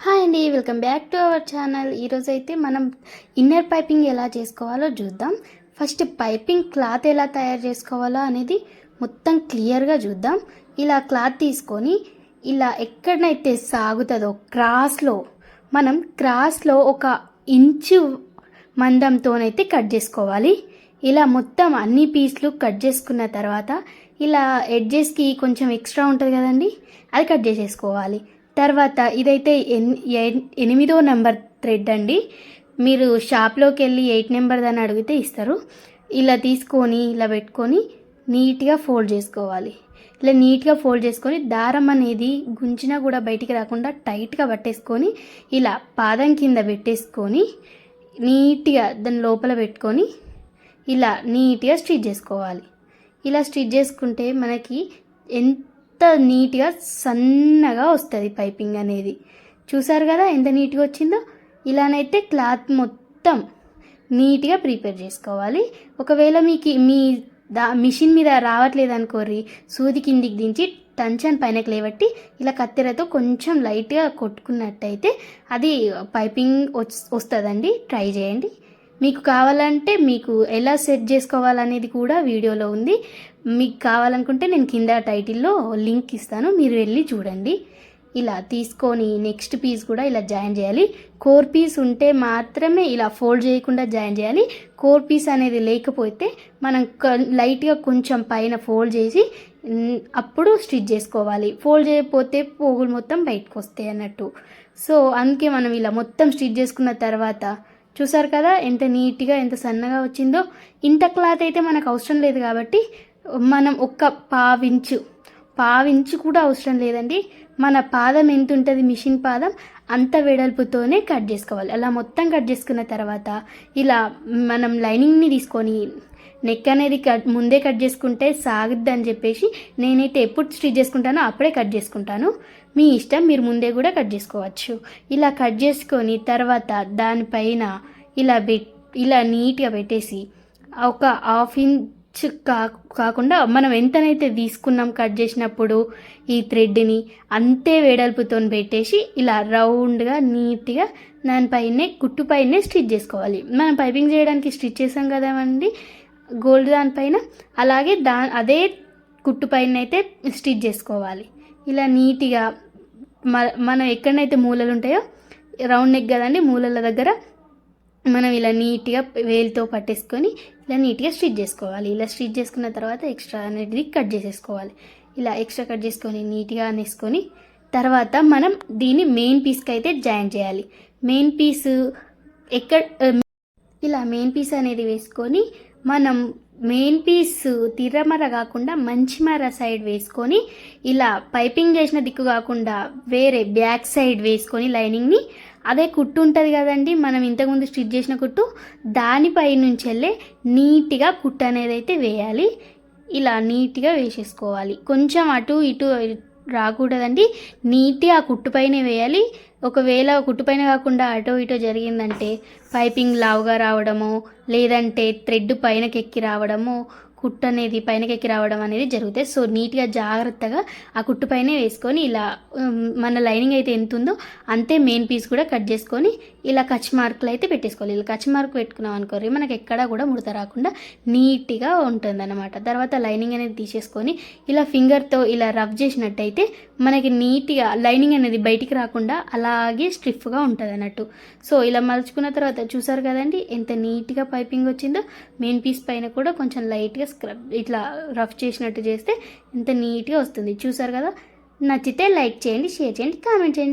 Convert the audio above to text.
Hi అండి welcome back to our channel. ఈరోజు అయితే మనం ఇన్నర్ పైపింగ్ ఎలా చేసుకోవాలో చూద్దాం. ఫస్ట్ పైపింగ్ క్లాత్ ఎలా తయారు చేసుకోవాలో అనేది మొత్తం క్లియర్గా చూద్దాం. ఇలా క్లాత్ తీసుకొని ఇలా ఎక్కడనైతే సాగుతుందో క్రాస్లో మనం క్రాస్లో ఒక ఇంచు మందంతోనైతే కట్ చేసుకోవాలి. ఇలా మొత్తం అన్ని పీస్లు కట్ చేసుకున్న తర్వాత ఇలా ఎడ్జెస్కి కొంచెం ఎక్స్ట్రా ఉంటుంది కదండి అది కట్ చేసేసుకోవాలి. తర్వాత ఇదైతే ఎన్ ఎన్- ఎనిమిదో నెంబర్ థ్రెడ్ అండి. మీరు షాప్లోకి వెళ్ళి ఎయిట్ నెంబర్ దాన్ని అడిగితే ఇస్తారు. ఇలా తీసుకొని ఇలా పెట్టుకొని నీట్గా ఫోల్డ్ చేసుకోవాలి. ఇలా నీట్గా ఫోల్డ్ చేసుకొని దారం అనేది గుంచినా కూడా బయటికి రాకుండా టైట్గా పట్టేసుకొని ఇలా పాదం కింద పెట్టేసుకొని నీట్గా దాని లోపల పెట్టుకొని ఇలా నీట్గా స్టిచ్ చేసుకోవాలి. ఇలా స్టిచ్ చేసుకుంటే మనకి ఎంత నీట్గా సన్నగా వస్తుంది పైపింగ్ అనేది. చూసారు కదా ఎంత నీట్గా వచ్చిందో? ఇలానైతే క్లాత్ మొత్తం నీట్గా ప్రిపేర్ చేసుకోవాలి. ఒకవేళ మీకు మీ దా మిషన్ మీద రావట్లేదు అనుకోర్రి సూది కిందికి దించి టంచన్ పైనకి లేబట్టి ఇలా కత్తెరతో కొంచెం లైట్గా కొట్టుకున్నట్టయితే అది పైపింగ్ వస్తుందండి. ట్రై చేయండి. మీకు కావాలంటే మీకు ఎలా సెట్ చేసుకోవాలనేది కూడా వీడియోలో ఉంది. మీకు కావాలనుకుంటే నేను కింద టైటిల్లో లింక్ ఇస్తాను. మీరు వెళ్ళి చూడండి. ఇలా తీసుకొని నెక్స్ట్ పీస్ కూడా ఇలా జాయిన్ చేయాలి. కోర్ పీస్ ఉంటే మాత్రమే ఇలా ఫోల్డ్ చేయకుండా జాయిన్ చేయాలి. కోర్ పీస్ అనేది లేకపోతే మనం లైట్గా కొంచెం పైన ఫోల్డ్ చేసి అప్పుడు స్టిచ్ చేసుకోవాలి. ఫోల్డ్ చేయకపోతే పోగులు మొత్తం బయటకు వస్తాయి అన్నట్టు. సో అందుకే మనం ఇలా మొత్తం స్టిచ్ చేసుకున్న తర్వాత చూసారు కదా ఎంత నీట్గా ఎంత సన్నగా వచ్చిందో. ఇంత క్లాత్ అయితే మనకు అవసరం లేదు కాబట్టి మనం ఒక్క పావించు పావించి కూడా అవసరం లేదండి. మన పాదం ఎంత ఉంటుంది మిషన్ పాదం. అంత వెడల్పుతోనే కట్ చేసుకోవాలి. అలా మొత్తం కట్ చేసుకున్న తర్వాత ఇలా మనం లైనింగ్ని తీసుకొని నెక్ అనేది కట్ ముందే కట్ చేసుకుంటే సాగుద్ది అని చెప్పేసి నేనైతే ఎప్పుడు స్టిచ్ చేసుకుంటానో అప్పుడే కట్ చేసుకుంటాను. మీ ఇష్టం మీరు ముందే కూడా కట్ చేసుకోవచ్చు. ఇలా కట్ చేసుకొని తర్వాత దానిపైన ఇలా పెట్ ఇలా నీట్గా పెట్టేసి ఒక హాఫ్ ఇంచ్ కా కాకుండా మనం ఎంతనైతే తీసుకున్నాం కట్ చేసినప్పుడు ఈ థ్రెడ్ని అంతే వెడల్పుతో పెట్టేసి ఇలా రౌండ్గా నీట్గా దానిపైనే కుట్టుపైనే స్టిచ్ చేసుకోవాలి. మనం పైపింగ్ చేయడానికి స్టిచ్ చేసాం కదండి గోల్డ్ దానిపైన అలాగే దా అదే కుట్టు పైన అయితే స్టిచ్ చేసుకోవాలి. ఇలా నీట్గా మ మనం ఎక్కడనైతే మూలలు ఉంటాయో రౌండ్ నెక్ కదండి మూలల దగ్గర మనం ఇలా నీట్గా వేలితో పట్టేసుకొని ఇలా నీట్గా స్టిచ్ చేసుకోవాలి. ఇలా స్టిచ్ చేసుకున్న తర్వాత ఎక్స్ట్రా అనేది కట్ చేసేసుకోవాలి. ఇలా ఎక్స్ట్రా కట్ చేసుకొని నీట్గా అనేసుకొని తర్వాత మనం దీన్ని మెయిన్ పీస్కి అయితే జాయిన్ చేయాలి. మెయిన్ పీస్ ఎక్కడ ఇలా మెయిన్ పీస్ అనేది వేసుకొని మనం మెయిన్ పీస్ తిరమర కాకుండా మంచిమర సైడ్ వేసుకొని ఇలా పైపింగ్ చేసిన దిక్కు కాకుండా వేరే బ్యాక్ సైడ్ వేసుకొని లైనింగ్ని అదే కుట్టు ఉంటుంది కదండి మనం ఇంతకుముందు స్టిచ్ చేసిన కుట్టు దానిపై నుంచి వెళ్ళే నీట్గా కుట్టు అనేది అయితే వేయాలి. ఇలా నీట్గా వేసేసుకోవాలి. కొంచెం అటు ఇటు రాకూడదండి. నీట్గా ఆ కుట్టుపైనే వేయాలి. ఒకవేళ కుట్టుపైన కాకుండా అటో ఇటో జరిగిందంటే పైపింగ్ లావుగా రావడమో లేదంటే థ్రెడ్ పైనకెక్కి రావడమో కుట్టు అనేది పైనకెక్కి రావడం అనేది జరుగుతాయి సో నీట్గా జాగ్రత్తగా ఆ కుట్టు పైనే వేసుకొని ఇలా మన లైనింగ్ అయితే ఎంత ఉందో అంతే మెయిన్ పీస్ కూడా కట్ చేసుకొని ఇలా కచ్ మార్కులు అయితే పెట్టేసుకోవాలి. ఇలా కచ్ మార్క్ పెట్టుకున్నాం అనుకోరి మనకి ఎక్కడా కూడా ముడత రాకుండా నీట్గా ఉంటుంది అనమాట తర్వాత లైనింగ్ అనేది తీసేసుకొని ఇలా ఫింగర్తో ఇలా రబ్ చేసినట్టయితే మనకి నీట్గా లైనింగ్ అనేది బయటికి రాకుండా అలాగే స్టిఫ్గా ఉంటుంది అన్నట్టు. సో ఇలా మలుచుకున్న తర్వాత చూసారు కదండి ఎంత నీట్గా పైపింగ్ వచ్చిందో. మెయిన్ పీస్ పైన కూడా కొంచెం లైట్గా స్క్రబ్ ఇట్లా రఫ్ చేసినట్టు చేస్తే ఎంత నీట్గా వస్తుంది. చూసారు కదా? నచ్చితే లైక్ చేయండి షేర్ చేయండి కామెంట్ చేయండి.